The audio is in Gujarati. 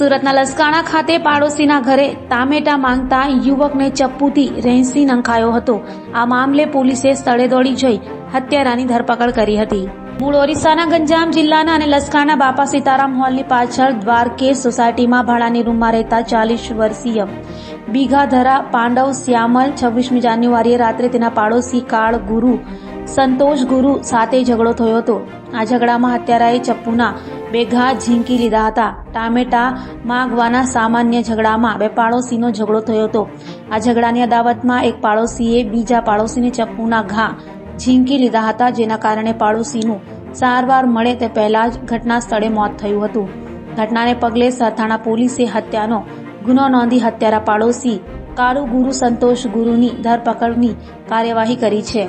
સુરતના લસકાણા ખાતે પાડોશીના ઘરે ટામેટા માંગતા યુવકને ચપ્પુથી રેંસી નંખાયો હતો. આ મામલે પોલીસે સ્થળે દોડી જઈ હત્યારાની ધરપકડ કરી હતી. મૂળ ઓરિસ્સાના ગંજામ જિલ્લાના અને લસકાણા બાપા સીતારામ હોલની પાછળ દ્વારકેશ સોસાયટીમાં ભાડાની રૂમમાં રહેતા ચાલીસ વર્ષીય બીઘાધરા પાંડવ શ્યામલ છવ્વીસમી જાન્યુઆરીએ રાત્રે તેના પાડોશી કાળ ગુરુ સંતોષ ગુરુ સાથે ઝઘડો થયો હતો. આ ઝઘડામાં હત્યારાએ ચપ્પુના બે ઘા ઝીંકી લીધા હતા. ટામેટા માગવાના સામાન્ય ઝઘડામાં બે પાડોશીનો ઝઘડો થયો હતો. આ ઝઘડાની અદાવતમાં એક પાડોશીએ બીજા પાડોશીને ચપ્પુના ઘા ઝીંકી લીધા હતા, જેના કારણે પાડોશીનું સારવાર મળે તે પહેલા જ ઘટના સ્થળે મોત થયું હતું. ઘટનાને પગલે સરથાણા પોલીસે હત્યાનો ગુનો નોંધી હત્યારા પાડોશી કાળુ ગુરુ સંતોષ ગુરુની ધરપકડની કાર્યવાહી કરી છે.